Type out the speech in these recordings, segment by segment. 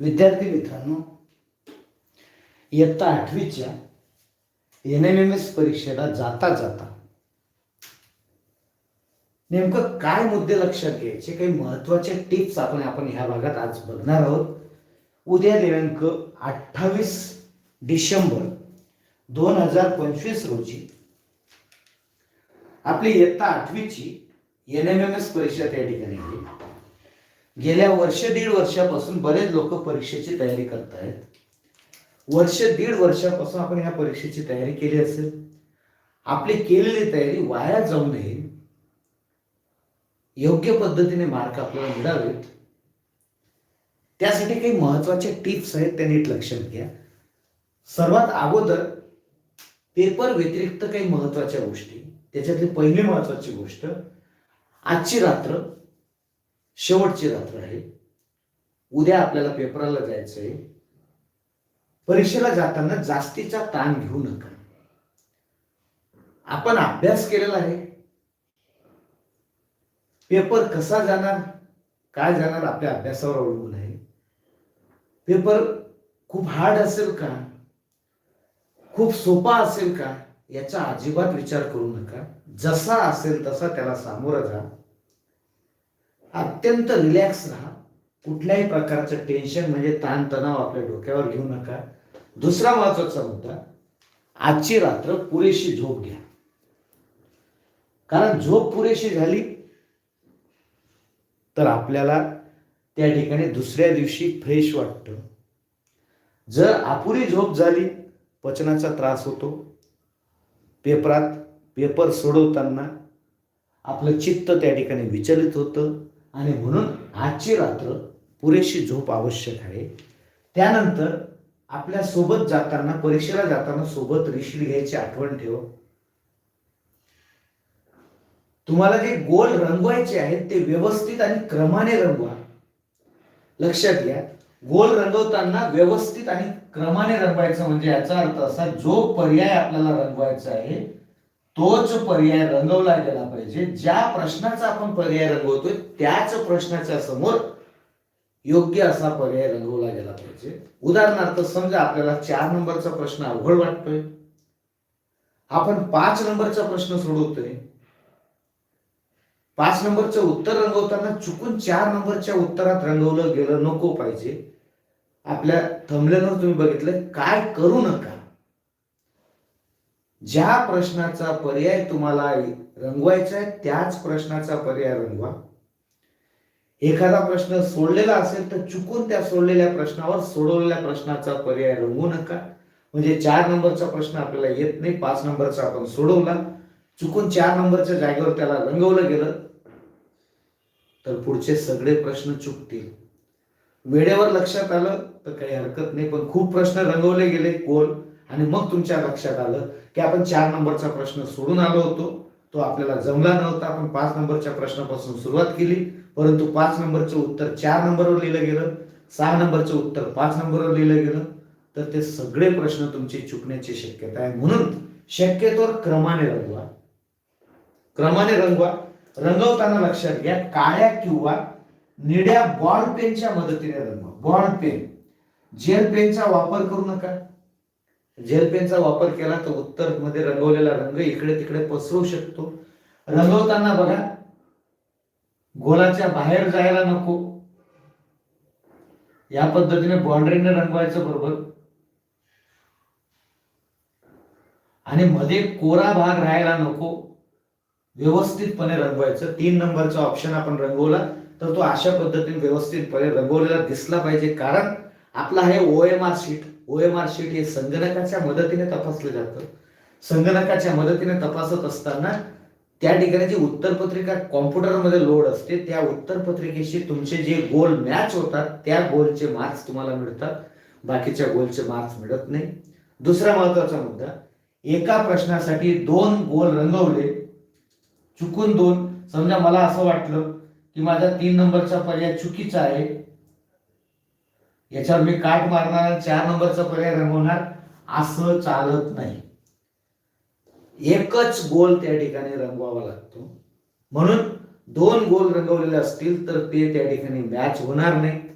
विद्यार्थी मित्रांनो इयत्ता आठवीच्या एन एम एम एस परीक्षेला जाता जाता नेमकं काय मुद्दे लक्षात घ्यायचे काही महत्त्वाचे टिप्स आपण आपण ह्या भागात आज बघणार आहोत. उद्या दिनांक अठ्ठावीस डिसेंबर दोन हजार पंचवीस रोजी आपली इयत्ता आठवीची एन एम एम एस परीक्षा त्या ठिकाणी गेल्या वर्ष दीड वर्षापासून बरेच लोक परीक्षेची तयारी करत आहेत वर्ष दीड वर्षापासून आपण ह्या परीक्षेची तयारी केली असेल. आपली केलेली तयारी वाया जाऊ नये. योग्य पद्धतीने मार्क आपल्याला मिळावेत. त्यासाठी काही महत्त्वाचे टिप्स आहेत त्या नीट लक्षात घ्या. सर्वात अगोदर पेपर व्यतिरिक्त काही महत्त्वाच्या गोष्टी. त्याच्यातली पहिली महत्वाची गोष्ट आजची रात्र शेवटची रात्र आहे. उद्या आपल्याला पेपराला जायचं आहे परीक्षेला जाताना जास्तीचा ताण घेऊ नका. आपण अभ्यास केलेला आहे. पेपर कसा जाणार काय जाणार आपल्या अभ्यासावर अवलंबून आहे. पेपर खूप हार्ड असेल का? खूप सोपा असेल का? याचा अजिबात विचार करू नका. जसा असेल तसा त्याला सामोरं जा. अत्यंत रिलॅक्स राहा. कुठल्याही प्रकारचं टेन्शन म्हणजे ताणतणाव आपल्या डोक्यावर घेऊ नका. दुसरा महत्त्वाचा मुद्दा आजची रात्र पुरेशी झोप घ्या. कारण झोप पुरेशी झाली तर आपल्याला त्या ठिकाणी दुसऱ्या दिवशी फ्रेश वाटतं. जर अपुरी झोप झाली पचनाचा त्रास होतो. पेपरात पेपर सोडवताना आपलं चित्त त्या ठिकाणी विचलित होतं. आणि म्हणून आजची रात्र पुरेशी झोप आवश्यक आहे. त्यानंतर आपल्यासोबत जाताना परीक्षेला जाताना सोबत रिशीट घ्यायची आठवण ठेव. तुम्हाला जे गोल रंगवायचे आहेत ते व्यवस्थित आणि क्रमाने रंगवा. लक्षात घ्या गोल रंगवताना व्यवस्थित आणि क्रमाने रंगवायचं म्हणजे याचा अर्थ असा जो पर्याय आपल्याला रंगवायचा आहे तोच पर्याय रंगवला गेला पाहिजे. ज्या प्रश्नाचा आपण पर्याय रंगवतोय त्याच प्रश्नाच्या समोर योग्य असा पर्याय रंगवला गेला पाहिजे. उदाहरणार्थ समजा आपल्याला चार नंबरचा प्रश्न अवघड वाटतोय. आपण पाच नंबरचा प्रश्न सोडवतोय. पाच नंबरचं उत्तर रंगवताना चुकून चार नंबरच्या उत्तरात रंगवलं गेलं नको पाहिजे. आपल्या थंबलेवर तुम्ही बघितलं काय करू नका? ज्या प्रश्नाचा पर्याय तुम्हाला रंगवायचा आहे त्याच प्रश्नाचा पर्याय रंगवा. एखादा प्रश्न सोडलेला असेल तर चुकून त्या सोडलेल्या प्रश्नावर सोडवलेल्या प्रश्नाचा पर्याय रंगवू नका. म्हणजे चार नंबरचा प्रश्न आपल्याला येत नाही पाच नंबरचा आपण सोडवला. चुकून चार नंबरच्या जागेवर त्याला रंगवलं गेलं तर पुढचे सगळे प्रश्न चुकतील. वेळेवर लक्षात आलं तर काही हरकत नाही पण खूप प्रश्न रंगवले गेले. कोण? आणि मग तुमच्या लक्षात आलं की आपण चार नंबरचा प्रश्न सोडून आलो होतो. तो आपल्याला जमला नव्हता. आपण पाच नंबरच्या प्रश्नापासून सुरुवात केली. परंतु पाच नंबरचं उत्तर चार नंबरवर लिहिलं गेलं. सहा नंबरचं उत्तर पाच नंबरवर लिहिलं गेलं. तर ते सगळे प्रश्न तुमचे चुकण्याची शक्यता आहे. म्हणून शक्यतोवर क्रमाने रंगवा. क्रमाने रंगवा. रंगवताना लक्षात घ्या काळ्या किंवा निळ्या बॉल पेनच्या मदतीने रंगवा. बॉल पेन जेल पेनचा वापर करू नका. जेल पेनचा वापर केला तर उत्तरमध्ये रंगवलेला रंग इकडे तिकडे पसरू शकतो. रंगवताना बघा गोलाच्या बाहेर जायला नको. या पद्धतीने बाउंड्रीने रंगवायचं बरोबर. आणि मध्ये कोरा भाग राहायला नको. व्यवस्थितपणे रंगवायचं. तीन नंबरचा ऑप्शन आपण रंगवला तर तो अशा पद्धतीने व्यवस्थितपणे रंगवलेला दिसला पाहिजे. कारण आपला हे O M R O M R sheet हे संगणकाच्या मदतीने तपासलं जातं. संगणकाच्या मदतीने तपासत असताना त्या ठिकाणी जी उत्तरपत्रिका कॉम्प्युटरमध्ये लोड असते त्या उत्तरपत्रिकेशी तुमचे जे गोल मॅच होतात त्या गोलचे मार्क्स तुम्हाला मिळतात. बाकीच्या गोलचे मार्क्स मिळत नाही. दुसरा महत्त्वाचा मुद्दा एका प्रश्नासाठी दोन गोल रंगवले चुकून दोन. समजा मला असं वाटलं की माझा तीन नंबरचा पर्याय चुकीचा आहे याच्यावर मी काट मारणार चार नंबरचा पर्याय रंगवणार असं चालत नाही. एकच गोल त्या ठिकाणी रंगवावा लागतो. म्हणून दोन गोल रंगवलेले असतील तर ते त्या ठिकाणी मॅच होणार नाहीत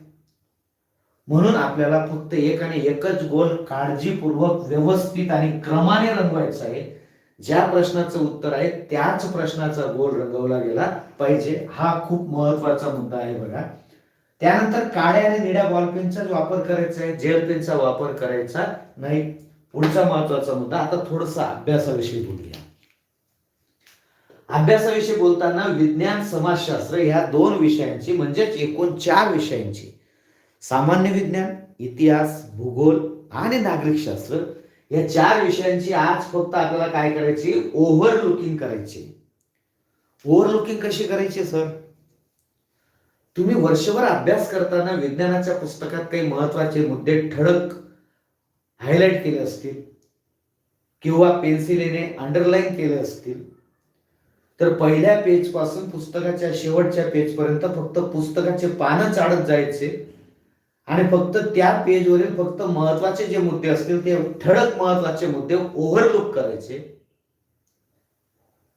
म्हणून आपल्याला फक्त एक आणि एकच गोल काळजीपूर्वक व्यवस्थित आणि क्रमाने रंगवायचा आहे. ज्या प्रश्नाचं उत्तर आहे त्याच प्रश्नाचा गोल रंगवला गेला पाहिजे. हा खूप महत्त्वाचा मुद्दा आहे बघा. त्यानंतर काळ्या आणि निळ्या बॉलपेनचा वापर करायचा आहे जेल पेनचा वापर करायचा नाही पुढचा महत्त्वाचा मुद्दा आता थोडासा अभ्यासाविषयी बोलूया. अभ्यासाविषयी बोलताना विज्ञान समाजशास्त्र ह्या दोन विषयांची म्हणजेच एकूण चार विषयांची सामान्य विज्ञान इतिहास भूगोल आणि नागरिक शास्त्र या चार विषयांची आज फक्त आपल्याला काय करायची? ओव्हरलुकिंग करायची. ओव्हरलुकिंग कशी करायची सर तुम्ही वर्षभर अभ्यास करताना विज्ञानाच्या पुस्तकात काही महत्त्वाचे मुद्दे ठळक हायलाइट केले असतील किंवा पेन्सिलीने अंडरलाईन केले असतील तर पहिल्या पेजपासून पुस्तकाच्या शेवटच्या पेज पर्यंत फक्त पुस्तकाचे पानं चाडत जायचे आणि फक्त त्या पेजवरील फक्त महत्त्वाचे जे मुद्दे असतील ते ठळक महत्त्वाचे मुद्दे ओव्हरलुक करायचे.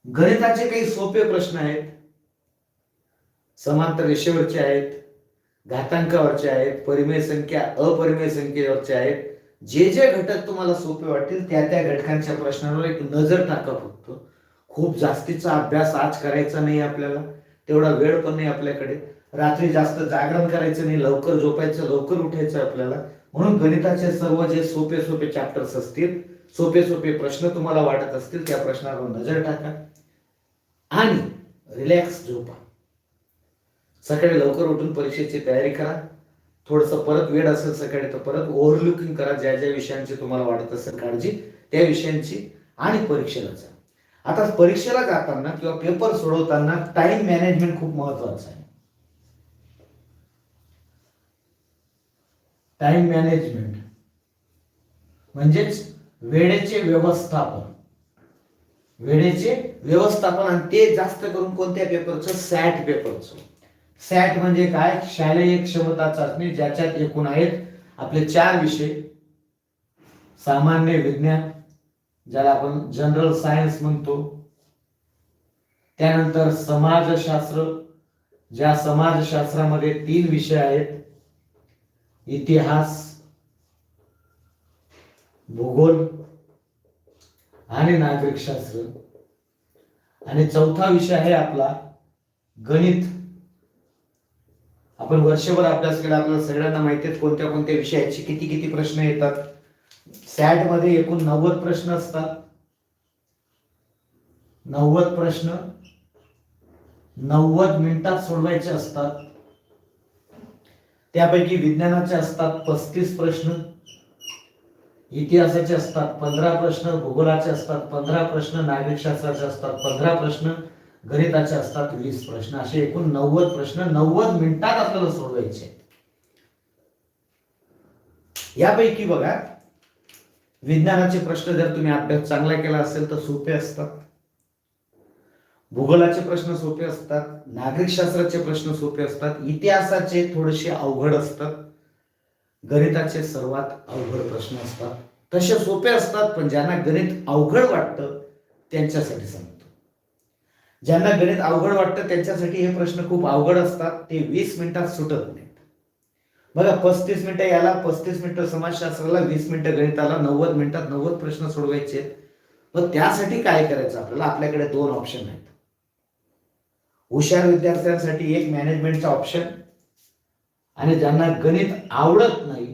गणिताचे काही सोपे प्रश्न आहेत. समांतर रेषेवरचे आहेत घातांकावरचे आहेत परिमेय संख्या अपरिमेय संख्येवरचे आहेत. जे जे घटक तुम्हाला सोपे वाटतील त्या त्या घटकांच्या प्रश्नांवर एक नजर टाका फक्त. खूप जास्तीचा अभ्यास आज करायचा नाही आपल्याला तेवढा वेळ पण नाही आपल्याकडे. रात्री जास्त जागरण करायचं नाही लवकर झोपायचं लवकर उठायचं आपल्याला. म्हणून गणिताचे सर्व जे सोपे सोपे चॅप्टर्स असतील सोपे सोपे प्रश्न तुम्हाला वाटत असतील त्या प्रश्नावर नजर टाका. आणि रिलॅक्स झोपा. सकाळी लवकर उठून परीक्षेची तयारी करा. थोडस परत वेळ असेल सकाळी तर परत ओव्हरलुकिंग करा. ज्या ज्या विषयांची तुम्हाला वाटत असेल काळजी त्या विषयांची आणि परीक्षेला जा. आता परीक्षेला जाताना किंवा पेपर सोडवताना टाइम मॅनेजमेंट खूप महत्वाचं आहे. टाइम मॅनेजमेंट म्हणजेच वेळेचे व्यवस्थापन. वेळेचे व्यवस्थापन आणि ते जास्त करून कोणत्या पेपरचं सॅट पेपरचं सॅट म्हणजे काय? शालेय क्षमता चाचणी ज्याच्यात एकूण आहेत आपले चार विषय. सामान्य विज्ञान ज्याला आपण जनरल सायन्स म्हणतो. त्यानंतर समाजशास्त्र ज्या समाजशास्त्रामध्ये तीन विषय आहेत. इतिहास भूगोल आणि नागरिकशास्त्र. आणि चौथा विषय आहे आपला गणित. आपण वर्षभर अभ्यास केला आपल्याला सगळ्यांना माहिती कोणत्या कोणत्या विषयाचे किती किती प्रश्न येतात. सॅटमध्ये एकूण नव्वद प्रश्न असतात. नव्वद प्रश्न नव्वद मिनिटात सोडवायचे असतात. त्यापैकी विज्ञानाचे असतात पस्तीस प्रश्न इतिहासाचे असतात पंधरा प्रश्न भूगोलाचे असतात पंधरा प्रश्न नागरिकशास्त्राचे असतात पंधरा प्रश्न गणिताचे असतात वीस प्रश्न असे एकूण नव्वद प्रश्न नव्वद मिनिटात आपल्याला सोडवायचे यापैकी बघा विज्ञानाचे प्रश्न जर तुम्ही अभ्यास चांगला केला असेल तर सोपे असतात. भूगोलाचे प्रश्न सोपे असतात. नागरिकशास्त्राचे प्रश्न सोपे असतात. इतिहासाचे थोडेसे अवघड असतात. गणिताचे सर्वात अवघड प्रश्न असतात. तसे सोपे असतात पण ज्यांना गणित अवघड वाटतं त्यांच्यासाठी सांगतो ज्यांना गणित अवघड वाटतं त्यांच्यासाठी हे प्रश्न खूप अवघड असतात. ते वीस मिनिटात सुटत नाहीत. बघा पस्तीस मिनिटं याला पस्तीस मिनिटं समाजशास्त्राला वीस मिनिटं गणिताला नव्वद मिनिटात नव्वद प्रश्न सोडवायचे मग त्यासाठी काय करायचं आपल्याला? आपल्याकडे दोन ऑप्शन आहेत. हुशार विद्यार्थ्यांसाठी एक मॅनेजमेंटचा ऑप्शन आणि ज्यांना गणित आवडत नाही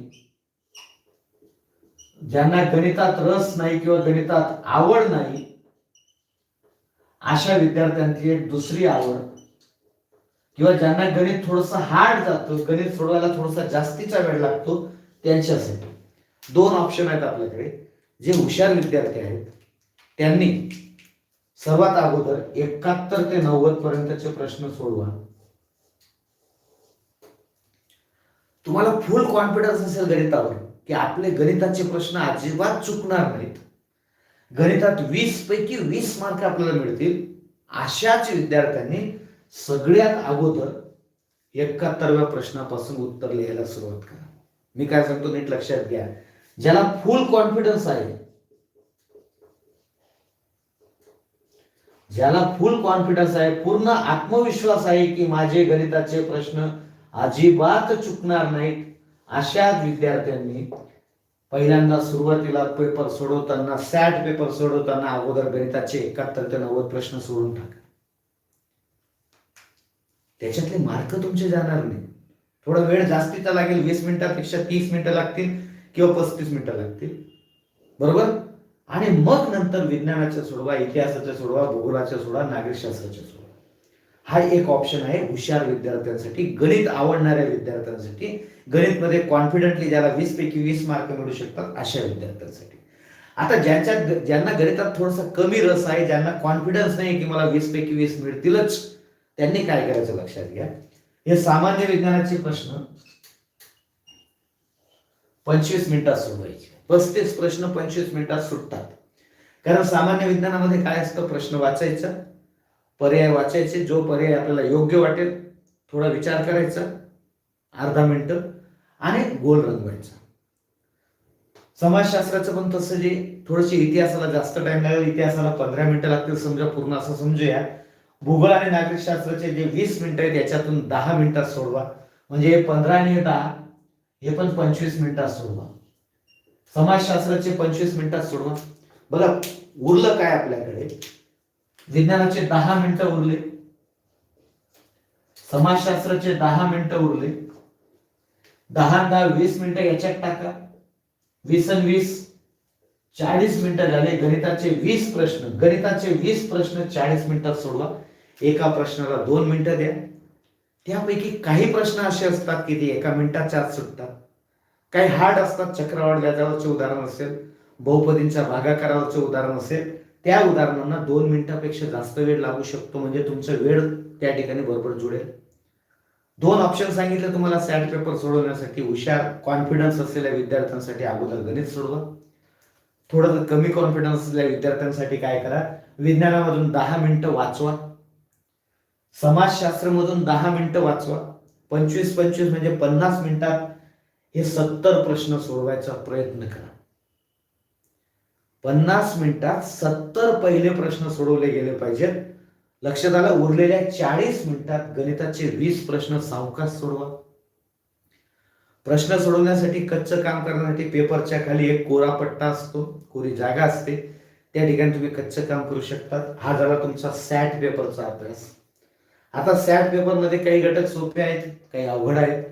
ज्यांना गणितात रस नाही किंवा गणितात आवड नाही अशा विद्यार्थ्यांची एक दुसरी आवड. किंवा ज्यांना गणित थोडस हार्ड जातं गणित सोडवायला थोडासा जास्तीचा वेळ लागतो त्यांच्यासाठी. दोन ऑप्शन आहेत आपल्याकडे. जे हुशार विद्यार्थी आहेत त्यांनी सर्वात अगोदर एकाहत्तर ते नव्वद पर्यंतचे प्रश्न सोडवा. तुम्हाला फुल कॉन्फिडन्स असेल गणितावर की आपले गणिताचे प्रश्न अजिबात चुकणार नाहीत. गणितात वीस पैकी वीस मार्क आपल्याला मिळतील. अशाच विद्यार्थ्यांनी सगळ्यात अगोदर एकाहत्तरव्या प्रश्नापासून उत्तर लिहायला सुरुवात करा. मी काय सांगतो नीट लक्षात घ्या. ज्याला फुल कॉन्फिडन्स आहे ज्याला फुल कॉन्फिडन्स आहे पूर्ण आत्मविश्वास आहे की माझे गणिताचे प्रश्न अजिबात चुकणार नाहीत अशा विद्यार्थ्यांनी पहिल्यांदा सुरुवातीला पेपर सोडवताना सॅट पेपर सोडवताना अगोदर गणिताचे एकाहत्तर ते नव्वद प्रश्न सोडून टाका. त्याच्यातले मार्क तुमचे जाणार नाही. थोडा वेळ जास्तीचा लागेल वीस मिनिटापेक्षा तीस मिनिटं लागतील किंवा पस्तीस मिनिटं लागतील. बरोबर? आणि मग नंतर विज्ञानाच्या सोडवा इतिहासाच्या सोडवा भूगोलाच्या सोडवा नागरिकशास्त्राच्या सोडवा. हा एक ऑप्शन आहे हुशार विद्यार्थ्यांसाठी गणित आवडणाऱ्या विद्यार्थ्यांसाठी. गणित मध्ये कॉन्फिडेंटली ज्याला वीस पैकी वीस मार्क मिळू शकतात अशा विद्यार्थ्यांसाठी. आता ज्यांच्या ज्यांना गणितात थोडासा कमी रस आहे ज्यांना कॉन्फिडन्स नाही की मला वीस पैकी वीस मिळतीलच त्यांनी काय करायचं लक्षात घ्या. हे सामान्य विज्ञानाचे प्रश्न. पंचवीस मिनिटात सोडवायचे पस्तीस प्रश्न पंचवीस मिनिटात सुटतात. कारण सामान्य विज्ञानामध्ये काय असतं? प्रश्न वाचायचा. पर्याय वाचायचे जो पर्याय आपल्याला योग्य वाटेल थोडा विचार करायचा अर्धा मिनटं आणि गोल रंगवायचा. समाजशास्त्राचं पण तसं जे थोडीशी इतिहासाला जास्त टाइम लागेल इतिहासाला पंधरा मिनिटं लागतील समजा पूर्ण असं समजूया. भूगोल आणि नागरिकशास्त्राचे जे वीस मिनिटं आहेत याच्यातून दहा मिनिटात सोडवा. म्हणजे पंधरा आणि दहा हे पण पंचवीस मिनिटात सोडवा. समाजशास्त्राचे पंचवीस मिनिटात सोडवा. बघा उरलं काय आपल्याकडे? विज्ञानाचे दहा मिनिटं उरले. समाजशास्त्राचे दहा मिनिटं उरले. दहा दहा वीस मिनिटं याच्यात टाका. वीस आणि वीस चाळीस मिनिटं झाले. गणिताचे वीस प्रश्न गणिताचे वीस प्रश्न चाळीस मिनिटात सोडवा. एका प्रश्नाला दोन मिनिटं द्या. त्यापैकी काही प्रश्न असे असतात की ते एका मिनिटाच्या आत सुटतात. काही हार्ड असतात चक्रवाढ व्याजावरचे उदाहरण असेल बहुपदींच्या भागाकारावरचे उदाहरण असेल त्या उदाहरणांना दोन मिनिटापेक्षा जास्त वेळ लागू शकतो म्हणजे तुमचा वेळ त्या ठिकाणी बरोबर जुळेल दोन ऑप्शन सांगितले तुम्हाला सॅट पेपर सोडवण्यासाठी. हुशार कॉन्फिडन्स असलेल्या विद्यार्थ्यांसाठी अगोदर गणित सोडवा. थोडं कमी कॉन्फिडन्स असलेल्या विद्यार्थ्यांसाठी काय करा? विज्ञानामधून दहा मिनिटं वाचवा. समाजशास्त्रमधून दहा मिनिटं वाचवा. पंचवीस पंचवीस म्हणजे पन्नास मिनिटात हे सत्तर प्रश्न सोडवायचा प्रयत्न करा. पन्नास मिनिटात सत्तर पहिले प्रश्न सोडवले गेले पाहिजेत. लक्षात आलं उरलेल्या चाळीस मिनिटात गणिताचे वीस प्रश्न सावकाश सोडवा. प्रश्न सोडवण्यासाठी कच्चं काम करण्यासाठी पेपरच्या खाली एक कोरा पट्टा असतो कोरी जागा असते. त्या ठिकाणी तुम्ही कच्चं काम करू शकतात. हा झाला तुमचा सॅट पेपरचा अभ्यास. आता सॅट पेपरमध्ये काही घटक सोपे आहेत काही अवघड आहेत.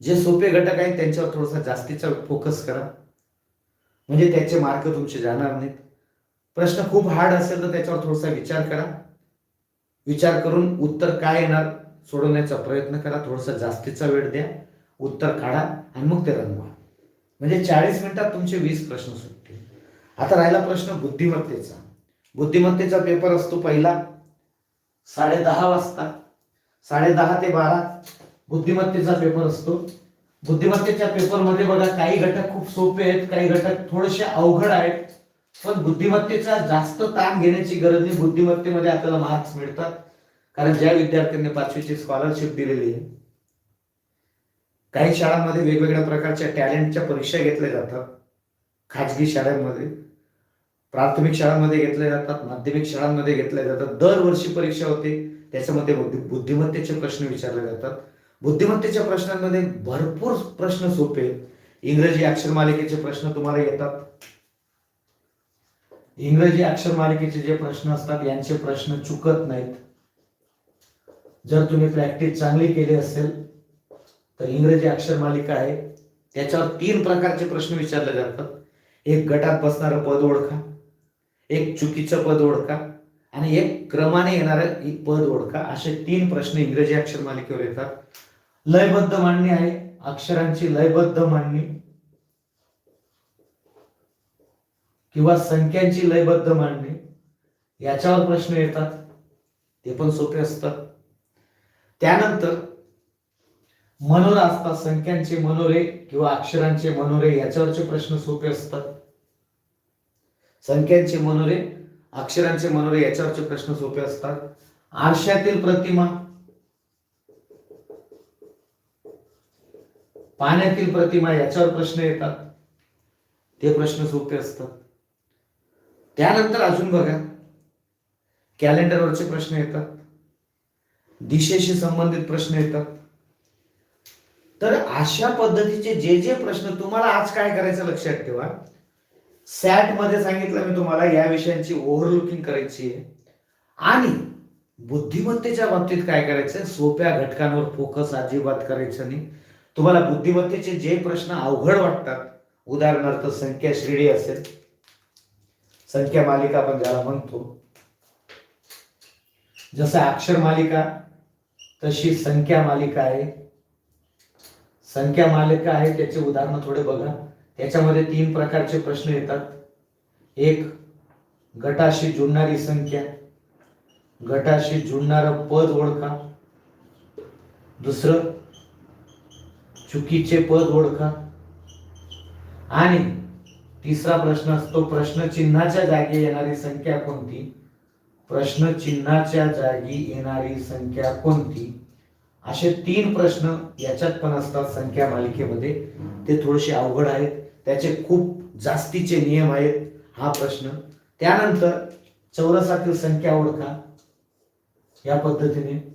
जे सोपे घटक आहेत त्यांच्यावर थोडासा जास्तीचा फोकस करा. म्हणजे त्याचे मार्क तुमचे जाणार नाहीत. प्रश्न खूप हार्ड असेल तर त्याच्यावर थोडासा विचार करा. विचार करून उत्तर काय येणार सोडवण्याचा प्रयत्न करा. थोडासा जास्तीचा वेळ द्या. उत्तर काढा आणि मग ते रंगवा. म्हणजे चाळीस मिनिटात तुमचे वीस प्रश्न सुटतील. आता राहिला प्रश्न बुद्धिमत्तेचा. बुद्धिमत्तेचा पेपर असतो पहिला. साडे दहा वाजता. साडे दहा ते बारा. बुद्धिमत्तेचा पेपर असतो. बुद्धिमत्तेच्या पेपरमध्ये बघा काही घटक खूप सोपे आहेत काही घटक थोडेसे अवघड आहेत पण बुद्धिमत्तेचा जास्त ताण घेण्याची गरज नाही. बुद्धिमत्तेमध्ये आपल्याला मार्क्स मिळतात. कारण ज्या विद्यार्थ्यांनी पाचवीची स्कॉलरशिप दिलेली आहे काही शाळांमध्ये वेगवेगळ्या प्रकारच्या टॅलेंटच्या परीक्षा घेतल्या जातात. खाजगी शाळांमध्ये प्राथमिक शाळांमध्ये घेतल्या जातात माध्यमिक शाळांमध्ये घेतल्या जातात. दरवर्षी परीक्षा होते. त्याच्यामध्ये बुद्धिमत्तेचे प्रश्न विचारले जातात. बुद्धिमत्तेच्या प्रश्नांमध्ये भरपूर प्रश्न सोपे. इंग्रजी इंग्रजी अक्षरमालिकेचे प्रश्न तुम्हाला येतात. इंग्रजी अक्षरमालिकेचे जे प्रश्न असतात यांचे प्रश्न चुकत नाहीत. जर तुम्ही प्रॅक्टिस चांगली केली असेल तर इंग्रजी अक्षरमालिका आहे. त्याच्यावर तीन प्रकारचे प्रश्न विचारले जातात. एक गटात बसणारं पद ओळखा. एक चुकीचं पद ओळखा. आणि एक क्रमाने येणारं पद ओळखा. असे तीन प्रश्न इंग्रजी अक्षरमालिकेवर येतात. लयबद्ध मांडणी आहे. अक्षरांची लयबद्ध मांडणी. किंवा संख्यांची लयबद्ध मांडणी. याच्यावर प्रश्न येतात. ते पण सोपे असतात. त्यानंतर मनोरा असतात. संख्यांचे मनोरे किंवा अक्षरांचे मनोरे याच्यावरचे प्रश्न सोपे असतात. संख्यांचे मनोरे अक्षरांचे मनोरे याच्यावरचे प्रश्न सोपे असतात. आरशातील प्रतिमा पाण्यातील प्रतिमा याच्यावर प्रश्न येतात. ते प्रश्न सोपे असतात. त्यानंतर अजून बघा. कॅलेंडरवरचे प्रश्न येतात. दिशेशी संबंधित प्रश्न येतात. तर अशा पद्धतीचे जे जे प्रश्न तुम्हाला आज काय करायचं लक्षात ठेवा. सॅटमध्ये सांगितलं मी तुम्हाला या विषयांची ओव्हरलुकिंग करायची आहे. आणि बुद्धिमत्तेच्या बाबतीत काय करायचं? सोप्या घटकांवर फोकस अजिबात करायचं नाही. तुम्हाला बुद्धिमत्तेचे जे प्रश्न अवघड वाटतात उदाहरणार्थ संख्या श्रेणी असेल संख्या मालिका आपण ज्याला म्हणतो जसं अक्षर मालिका तशी संख्या मालिका आहे. संख्या मालिका आहे त्याचे उदाहरण थोडे बघा. त्याच्यामध्ये तीन प्रकारचे प्रश्न येतात. एक गटाशी जुळणारी संख्या. गटाशी जुळणारं पद ओळखा. दुसरं चुकीचे पद ओळखा. आणि तिसरा प्रश्न असतो प्रश्नचिन्हाच्या जागी येणारी संख्या कोणती? प्रश्नचिन्हाच्या जागी येणारी संख्या कोणती? असे तीन प्रश्न याच्यात पण असतात संख्या मालिकेमध्ये. ते थोडेसे अवघड आहेत. त्याचे खूप जास्तीचे नियम आहेत हा प्रश्न. त्यानंतर चौरसातील संख्या ओळखा. या पद्धतीने.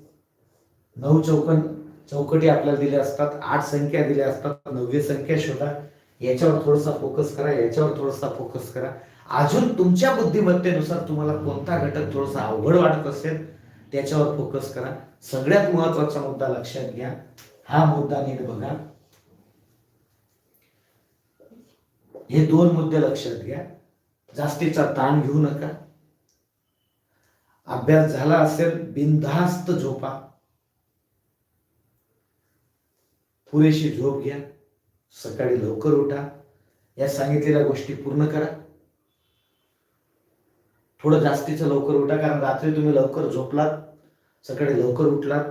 नऊ चौकन चौकटी आपल्याला दिल्या असतात आठ संख्या दिल्या असतात नववी संख्या शोधा. याच्यावर थोडासा फोकस करा याच्यावर थोडासा फोकस करा. अजून तुमच्या बुद्धिमत्तेनुसार तुम्हाला कोणता घटक थोडासा अवघड वाटत असेल त्याच्यावर फोकस करा. सगळ्यात महत्त्वाचा मुद्दा लक्षात घ्या. हा मुद्दा नीट बघा. हे दोन मुद्दे लक्षात घ्या. जास्तीचा ताण घेऊ नका. अभ्यास झाला असेल बिनधास्त झोपा. पुरेशी झोप घ्या. सकाळी लवकर उठा. या सांगितलेल्या गोष्टी पूर्ण करा. थोडं जास्तीचं लवकर उठा कारण रात्री तुम्ही लवकर झोपलात. सकाळी लवकर उठलात.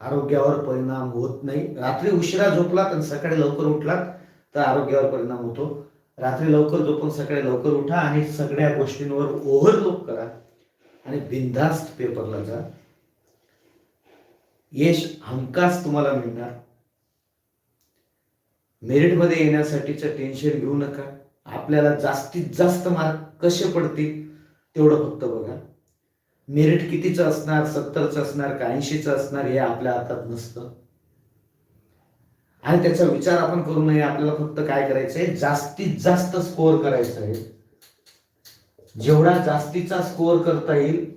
आरोग्यावर परिणाम होत नाही. रात्री उशिरा झोपलात आणि सकाळी लवकर उठलात तर आरोग्यावर परिणाम होतो. रात्री लवकर झोपून सकाळी लवकर उठा आणि सगळ्या गोष्टींवर ओव्हरलोक करा आणि बिनधास्त पेपरला जा. यश हमखास तुम्हाला मिळणार. मेरिटमध्ये येण्यासाठीचं टेन्शन घेऊ नका. आपल्याला जास्तीत जास्त मार्क कसे पडतील तेवढं फक्त बघा. मेरिट कितीचं असणार सत्तरचं असणार का ऐंशीचं असणार हे आपल्या हातात नसतं. आणि त्याचा विचार आपण करू नये आपल्याला फक्त काय करायचंय? जास्तीत जास्त स्कोअर करायचा आहे. जेवढा जास्तीचा स्कोअर करता येईल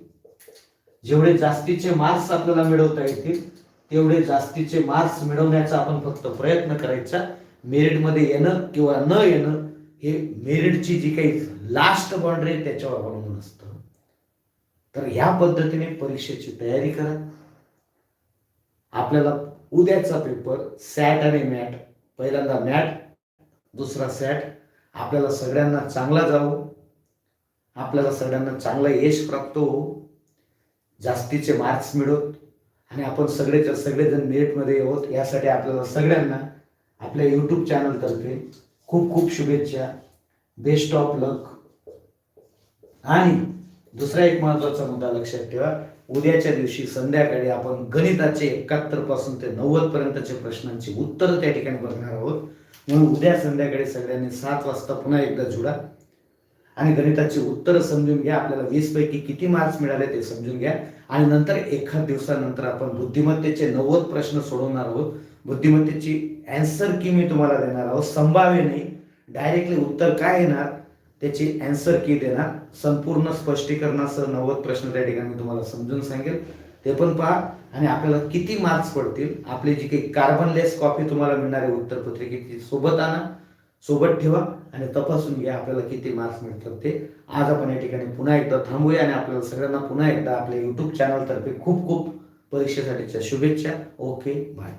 जेवढे जास्तीचे मार्क्स आपल्याला मिळवता येतील तेवढे जास्तीचे मार्क्स मिळवण्याचा आपण फक्त प्रयत्न करायचा. मेरिटमध्ये येणं किंवा न येणं हे मेरिटची जी काही लास्ट बाउंड्री आहे त्याच्यावर अवलंबून असतं. तर ह्या पद्धतीने परीक्षेची तयारी करा. आपल्याला उद्याचा पेपर सॅट आणि मॅट पहिल्यांदा मॅट दुसरा सॅट आपल्याला सगळ्यांना चांगला जावो. आपल्याला सगळ्यांना चांगलं यश प्राप्त हो जास्तीचे मार्क्स मिळवत. आणि आपण सगळेच्या सगळेजण मेरिटमध्ये येवत यासाठी आपल्याला सगळ्यांना आपल्या यूट्यूब चॅनलतर्फे खूप खूप शुभेच्छा. बेस्ट ऑफ लक आणि दुसरा एक महत्त्वाचा मुद्दा लक्षात ठेवा. उद्याच्या दिवशी संध्याकाळी आपण गणिताचे एकाहत्तरपासून ते नव्वद पर्यंतचे प्रश्नांची उत्तरं त्या ठिकाणी बघणार आहोत. म्हणून उद्या संध्याकाळी सगळ्यांनी सात वाजता पुन्हा एकदा जुडा. आणि गणिताची उत्तरं समजून घ्या. आपल्याला वीस पैकी किती मार्क्स मिळाले ते समजून घ्या. आणि नंतर एखाद दिवसानंतर आपण बुद्धिमत्तेचे नव्वद प्रश्न सोडवणार आहोत. बुद्धिमत्तेची अँसर की मी तुम्हाला देणार आहोत संभाव्य नाही. डायरेक्टली उत्तर काय येणार? त्याची अँसर की देणार. संपूर्ण स्पष्टीकरणासह नव्वद प्रश्न त्या ठिकाणी मी तुम्हाला समजून सांगेल. ते पण पहा. आणि आपल्याला किती मार्क्स पडतील? आपली जी काही कार्बनलेस कॉपी तुम्हाला मिळणार आहे उत्तरपत्रिकेची सोबत आणा. सोबत ठेवा. आणि तपासून घ्या आपल्याला किती मार्क्स मिळतात ते. आज आपण या ठिकाणी पुन्हा एकदा थांबूया आणि आपल्याला सगळ्यांना पुन्हा एकदा आपल्या युट्यूब चॅनलतर्फे खूप खूप परीक्षेसाठीच्या शुभेच्छा. Okay bye